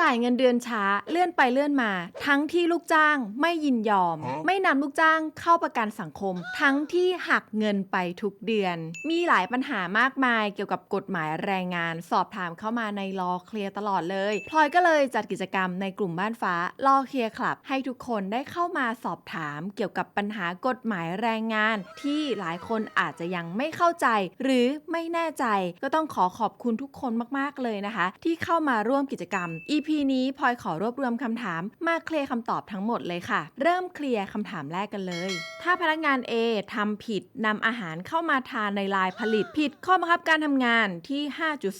จ่ายเงินเดือนช้าเลื่อนไปเลื่อนมา ทั้งที่ลูกจ้างไม่ยินยอม ไม่นำลูกจ้างเข้าประกันสังคม ทั้งที่หักเงินไปทุกเดือน มีหลายปัญหามากมายเกี่ยวกับกฎหมายแรงงาน สอบถามเข้ามาในรอเคลียร์ตลอดเลยพลอยก็เลยจัดกิจกรรมในกลุ่มบ้านฟ้ารอเคลียร์คลับ ให้ทุกคนได้เข้ามาสอบถามเกี่ยวกับปัญหากฎหมายแรงงาน ที่หลายคนอาจจะยังไม่เข้าใจ หรือไม่แน่ใจก็ต้องขอขอบคุณทุกคนมากๆเลยนะคะ ที่เข้ามาร่วมกิจกรรม EP นี้พลอยขอรวบรวมคำถามมาเคลียร์คำตอบทั้งหมดเลยค่ะ เริ่มเคลียร์คำถามแรกกันเลย ถ้าพนักงาน A ทำผิดนำอาหารเข้ามาทานในลายผลิตผิดข้อบังคับการทำงานที่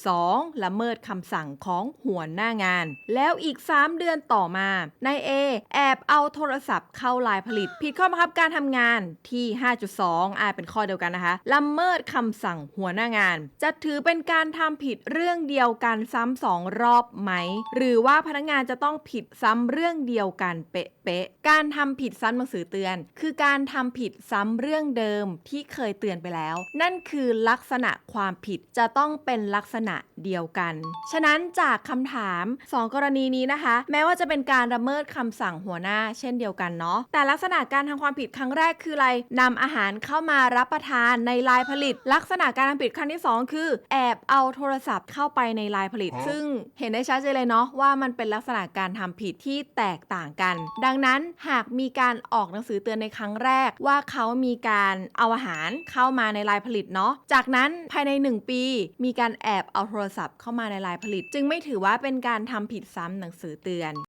5.2 ละเมิดคำสั่งของหัวหน้างาน แล้วอีก 3 เดือนต่อมานาย A แอบเอาโทรศัพท์เข้าลายผลิต ผิดข้อบังคับการทำงานที่ 5.2 อาจเป็นข้อเดียวกันนะคะละเมิดคำสั่งหัวหน้างาน จะถือเป็นการทำผิดเรื่องเดียวกันซ้ำสองรอบไหม หรือว่าพนักงานจะต้องผิดซ้ำเรื่องเดียวกันเป๊ะๆ การทำผิดซ้ำหนังสือเตือน คือการทำผิดซ้ำเรื่องเดิมที่เคยเตือนไปแล้ว นั่นคือลักษณะความผิดจะต้องเป็นลักษณะเดียวกัน ฉะนั้นจากคำถาม 2 กรณีนี้นะคะ แม้ว่าจะเป็นการละเมิดคำสั่งหัวหน้า เช่นเดียวกันเนาะ แต่ลักษณะการทำความผิดครั้งแรกคืออะไรนำอาหารเข้ามารับประทานในลายผลิต ลักษณะการทำผิดครั้งที่ 2 คือ แอบเอาโทรศัพท์เข้าไปในลายผลิต ซึ่งเห็นได้ชัดเจนเลยเนาะว่ามันเป็นลักษณะการทำผิดที่แตกต่างกัน ดังนั้นหากมีการออกหนังสือเตือนในครั้งแรกว่าเขามีการเอาอาหารเข้ามาในลายผลิตเนาะ จากนั้นภายใน 1 ปี มีการแอบเอาโทรศัพท์เข้ามาในลายผลิต จึงไม่ถือว่าเป็นการทำผิดซ้ำหนังสือเตือน